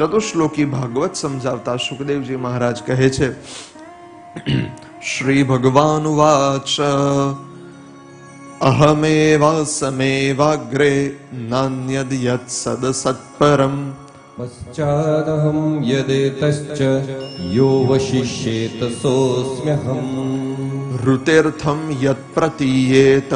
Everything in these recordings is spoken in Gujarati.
ચતુશ્લોકી ભાગવત સમજાવતા સુખદેવજી મહારાજ કહે છે શ્રી ભગવાન વાચ અહમેવ સમેવાગ્રે નાન્યદ યત સદ સત્પરમ પશ્ચાદહમ યદેતશ્ચ યો વશિષ્યેત સોસ્મ્યહમ ઋતિર્થમ યત પ્રતીયેત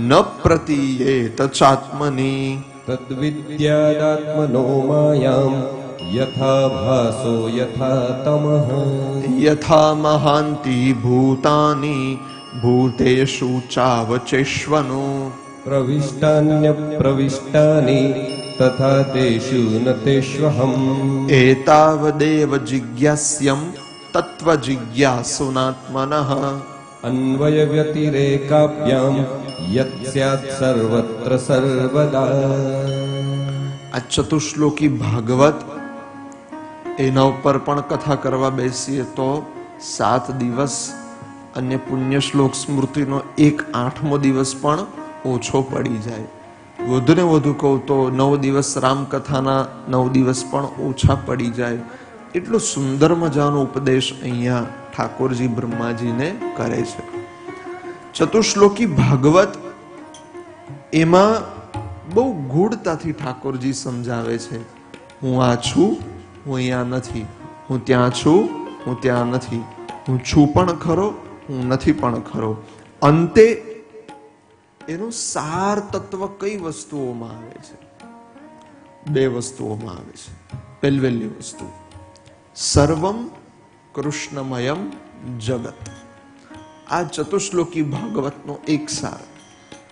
ન પ્રતીયેત ચાત્મની તદ્વિદ્યાદાત્મનો માયામ यथा भासो यथा तमः यथा महान्ति भूतानि भूतेषु चावचेष्वनु। प्रविष्टान्यप्रविष्टानि तथा तेषु न तेष्वहम्। एतावदेव जिज्ञास्यं तत्त्वजिज्ञासुनात्मनः। अन्वयव्यतिरेकाभ्यां यत् स्यात् सर्वत्र सर्वदा। आज भागवत એના ઉપર પણ કથા કરવા બેસીએ તો સાત દિવસ અને પુણ્ય શ્લોક સ્મૃતિનો એક આઠમો દિવસ પણ ઓછો પડી જાય. વધુને વધુ કહું તો નવ દિવસ રામકથાના નવ દિવસ પણ ઓછા પડી જાય. એટલો સુંદર મજાનો ઉપદેશ અહીંયા ઠાકોરજી બ્રહ્માજીને કરે છે. ચતુશ્લોકી ભાગવત એમાં બહુ ગૂઢતાથી ઠાકોરજી સમજાવે છે. હું આ છું હું અહીંયા નથી. હું ત્યાં છું, હું ત્યાં નથી. હું છું પણ ખરો, હું નથી પણ ખરો. અંતે એનું સાર તત્વ કઈ વસ્તુઓમાં આવે છે? બે વસ્તુઓમાં આવે છે. પહેલી વસ્તુ. સર્વમ કૃષ્ણમયમ જગત. આ ચતુશ્લોકી ભાગવતનો એક સાર.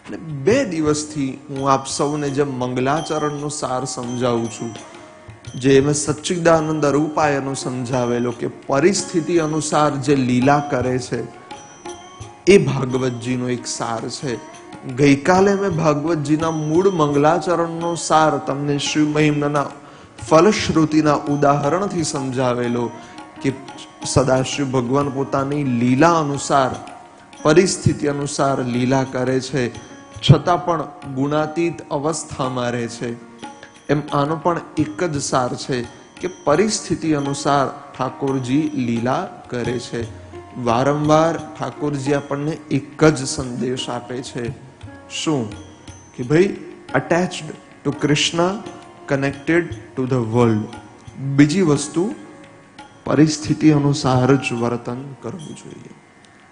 અને બે દિવસથી હું આપ સૌને જેમ મંગલાચરણનો સાર સમજાવું છું જે મેં સચ્ચિદાનંદ રૂપાયનો સમજાવેલો કે પરિસ્થિતિ અનુસાર જે લીલા કરે છે, એ ભાગવતજીનો એક સાર છે. ગઈકાલે મેં ભાગવતજીના મૂળ મંગલાચરણનો સાર તમને શિવ મહિમના ફલશ્રુતિના ઉદાહરણથી સમજાવેલો કે સદાશિવ ભગવાન પોતાની લીલા અનુસાર, પરિસ્થિતિ અનુસાર લીલા કરે છે, છતાં પણ ગુણાતીત અવસ્થામાં રહે છે. એમ આનો પણ એક જ સાર છે કે પરિસ્થિતિ અનુસાર ઠાકોરજી લીલા કરે છે. વારંવાર ઠાકોરજી આપણને એક જ સંદેશ આપે છે. શું? કે ભાઈ attached to Krishna connected to the world બીજી વસ્તુ, પરિસ્થિતિ અનુસાર જ વર્તન કરવું જોઈએ.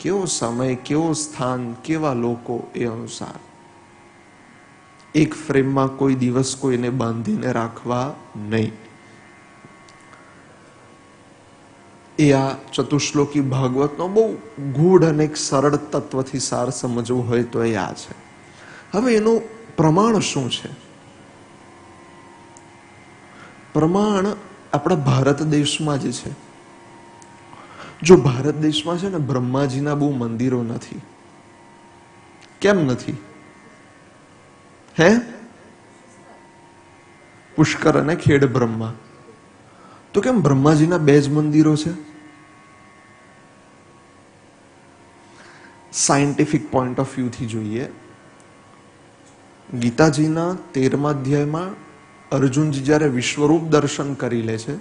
કેવો સમય, કેવો સ્થાન, કેવા લોકો એ અનુસાર? એક ફ્રેમમાં કોઈ દિવસ કોઈને બાંધીને રાખવા નહીં. એ આ ચતુશ્લોકી ભાગવતનો બહુ ગૂઢ અને એક સરળ તત્વથી સાર સમજવું હોય તો એ આ છે. હવે એનું પ્રમાણ શું છે? પ્રમાણ આપણા ભારત દેશમાં જ છે, જો ભારત દેશમાં છે ને બ્રહ્માજીના બહુ મંદિરો નથી, કેમ નથી? હે? પુષ્કર અને ખેડ બ્રહ્મા. તો કેમ બ્રહ્માજીના બે જ મંદિરો છે? સાયન્ટિફિક પોઈન્ટ ઓફ વ્યૂથી જોઈએ. ગીતાજીના તેરમા અધ્યાયમાં અર્જુનજી જ્યારે વિશ્વરૂપ દર્શન કરી લે છે,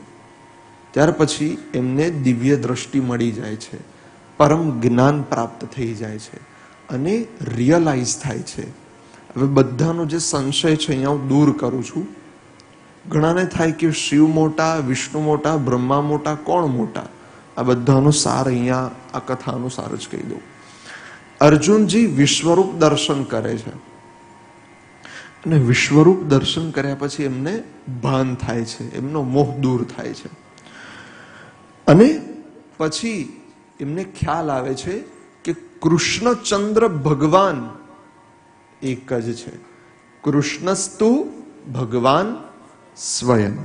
ત્યાર પછી એમને દિવ્ય દ્રષ્ટિ મળી જાય છે. પરમ જ્ઞાન પ્રાપ્ત થઈ જાય છે અને રિયલાઇઝ થાય છે. હવે બધાનો જે સંશય છે અહીંયા હું દૂર કરું છું. ઘણાને થાય કે શિવ મોટા, વિષ્ણુ મોટા, બ્રહ્મા મોટા, કોણ મોટા? આ બધાનો સાર અહીંયા આ કથાનો સાર જ કહી દઉં. અર્જુનજી વિશ્વરૂપ દર્શન કરે છે. અને વિશ્વરૂપ દર્શન કર્યા પછી એમને ભાન થાય છે, એમનો મોહ દૂર થાય છે. અને પછી એમને ખ્યાલ આવે છે કે કૃષ્ણચંદ્ર ભગવાન એક જ છે. કૃષ્ણસ્તુ ભગવાન સ્વયં.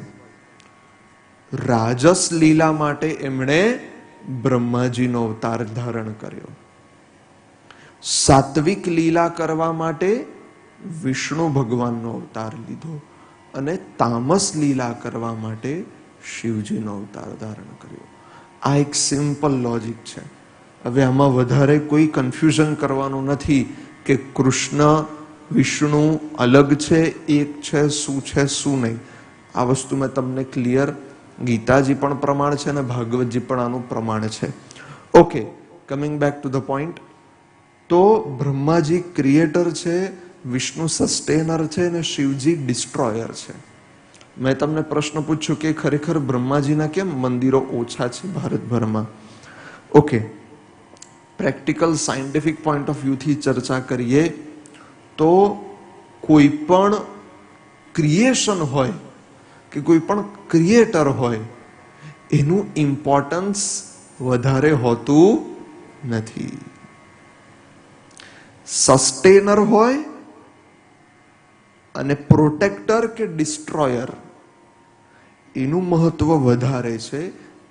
રાજસ લીલા માટે એમણે બ્રહ્માજીનો અવતાર ધારણ કર્યો. સાત્વિક લીલા કરવા માટે વિષ્ણુ ભગવાનનો અવતાર લીધો અને તામસ લીલા કરવા માટે શિવજીનો અવતાર ધારણ કર્યો. આ એક સિમ્પલ લોજિક છે. હવે આમાં વધારે કોઈ કન્ફ્યુઝન કરવાનું નથી. કે કૃષ્ણ, વિષ્ણુ અલગ છે, એક છે, શું છે, શું નહીં. આ વસ્તુ મેં તમને ક્લિયર ગીતાજી પણ પ્રમાણ છે અને ભાગવતજી પણ આનું પ્રમાણ છે. Okay coming back to the point તો બ્રહ્માજી ક્રિએટર છે, વિષ્ણુ સસ્ટેનર છે અને શિવજી ડિસ્ટ્રોયર છે. મેં તમને પ્રશ્ન પૂછ્યો કે ખરેખર બ્રહ્માજીના કેમ મંદિરો ઓછા છે ભારતભરમાં? Okay practical scientific point of વ્યૂથી ચર્ચા કરીએ, તો કોઈ પણ ક્રિએશન હોય કે કોઈ પણ ક્રિએટર હોય, એનું ઇમ્પોર્ટન્સ વધારે હોતું નથી. સસ્ટેનર હોય અને પ્રોટેક્ટર કે ડિસ્ટ્રોયર, એનું મહત્વ વધારે છે.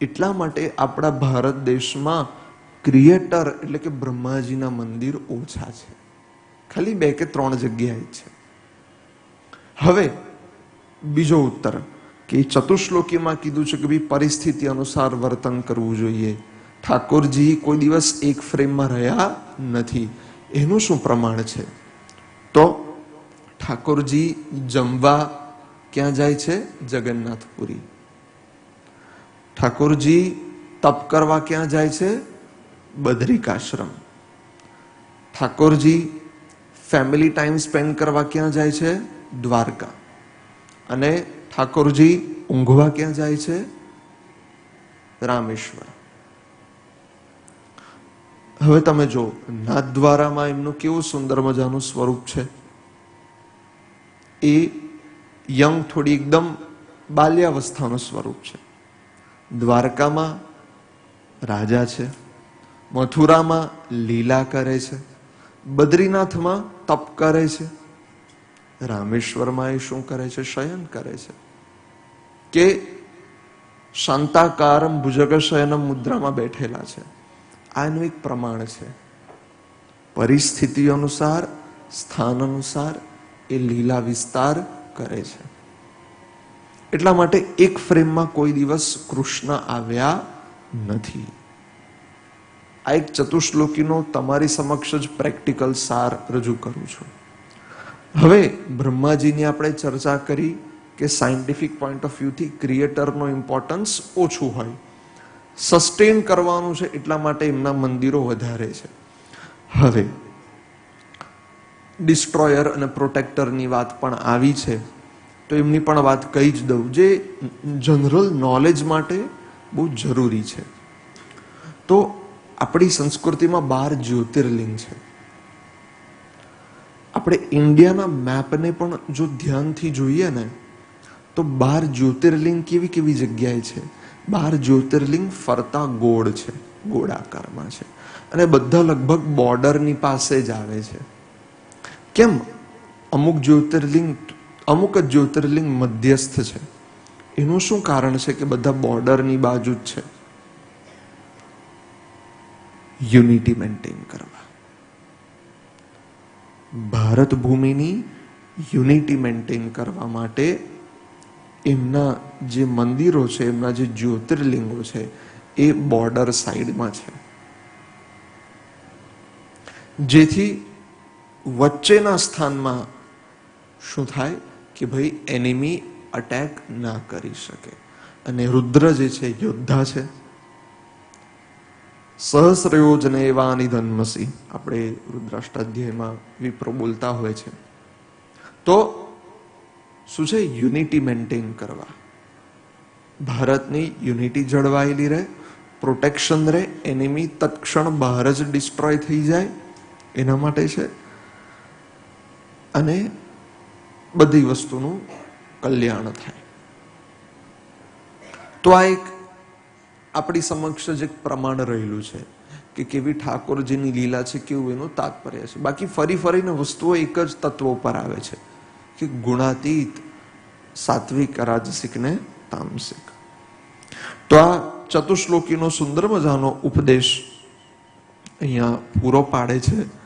એટલા માટે આપણા ભારત દેશમાં ક્રિએટર એટલે કે બ્રહ્માજીના મંદિર ઓછા છે. ખાલી બે કે ત્રણ જગ્યાએ છે. હવે બીજો ઉત્તર કે ચતુશ્લોકીમાં કીધું છે કે ભાઈ પરિસ્થિતિ અનુસાર વર્તન કરવું જોઈએ. ઠાકોરજી કોઈ દિવસ એક ફ્રેમમાં રહ્યા નથી. એનું શું પ્રમાણ છે? તો ઠાકોરજી જમવા ક્યાં જાય છે? જગન્નાથપુરી. ઠાકોરજી તપ કરવા ક્યાં જાય છે? Badrikashram Thakorji family time spend કરવા ક્યાં જાય છે? દ્વારકા. અને ઠાકોરજી ઊંઘવા ક્યાં જાય છે? રામેશ્વર. હવે તમે જો નાથદ્વારામાં એમનું કેવું સુંદર મજાનું સ્વરૂપ છે. એ યંગ થોડી એકદમ બાલ્યાવસ્થાનું સ્વરૂપ છે. દ્વારકામાં રાજા છે. મથુરામાં લીલા કરે છે, બદ્રીનાથમાં તપ કરે છે, રામેશ્વરમાં એ શું કરે છે? શયન કરે છે. કે શાંતાકારમ ભુજગ શયનમ મુદ્રામાં બેઠેલા છે. આ એનું એક પ્રમાણ છે. પરિસ્થિતિ અનુસાર, સ્થાન અનુસાર એ લીલા વિસ્તાર કરે છે. એટલા માટે એક ફ્રેમમાં કોઈ દિવસ કૃષ્ણ આવ્યા નથી. આ એક ચતુશ્લોકીનો તમારી સમક્ષ જ પ્રેક્ટિકલ સાર રજૂ કરું છું. હવે બ્રહ્માજીની આપણે ચર્ચા કરી કે સાયન્ટિફિક પોઈન્ટ ઓફ વ્યૂથી ક્રિએટરનો ઇમ્પોર્ટન્સ ઓછું હોય. સસ્ટેન કરવાનું છે એટલા માટે એમના મંદિરો વધારે છે. હવે, ડિસ્ટ્રોયર અને પ્રોટેક્ટરની વાત પણ આવી છે. તો એમની પણ વાત કહી જ દઉં જે જનરલ નોલેજ માટે બહુ જરૂરી છે. તો આપણી સંસ્કૃતિમાં બાર જ્યોતિર્લિંગ છે. આપણે ઇન્ડિયાના મેપને પણ જો ધ્યાનથી જોઈએ ને, તો બાર જ્યોતિર્લિંગ કેવી કેવી જગ્યાએ છે? બાર જ્યોતિર્લિંગ ફરતા ગોળ છે ગોળાકારમાં છે. અને બધા લગભગ બોર્ડરની પાસે જ આવે છે. કેમ? અમુક જ્યોતિર્લિંગ, અમુક જ જ્યોતિર્લિંગ મધ્યસ્થ છે. એનું શું કારણ છે કે બધા બોર્ડરની બાજુ જ છે? યુનિટી મેન્ટેન કરવા. ભારત ભૂમિની યુનિટી મેન્ટેન કરવા માટે એમના જે મંદિરો છે, એમના જે જ્યોતિર્લિંગો છે, એ બોર્ડર સાઈડમાં છે. જેથી વચ્ચેના સ્થાનમાં શું થાય કે ભાઈ એનિમી અટેક ના કરી શકે. અને રુદ્ર જે છે, યોદ્ધા છે સહસ્રયોજન એવા નિધનમસી આપણે રુદ્રાષ્ટાધ્યાયમાં વિપ્રો બોલતા હોય છે. તો શું છે યુનિટી મેન્ટેન કરવા? ભારતની યુનિટી જળવાયેલી રહે, પ્રોટેક્શન રહે, એનિમી તત્ક્ષણ બહાર જ ડિસ્ટ્રોય થઈ જાય, એના માટે છે. અને બધી વસ્તુનું કલ્યાણ થાય. તો આ એક આપણી સમક્ષ જ એક પ્રમાણ રહેલું છે કે કેવી ઠાકોરજીની લીલા છે, કેવું એનું તાત્પર્ય છે. બાકી ફરી ફરીને વસ્તુઓ એક જ તત્વો પર આવે છે કે ગુણાતીત સાત્વિક રાજસિક ને તામસિક. તો આ ચતુશ્લોકીનો સુંદર મજાનો ઉપદેશ અહીંયા પૂરો પાડે છે.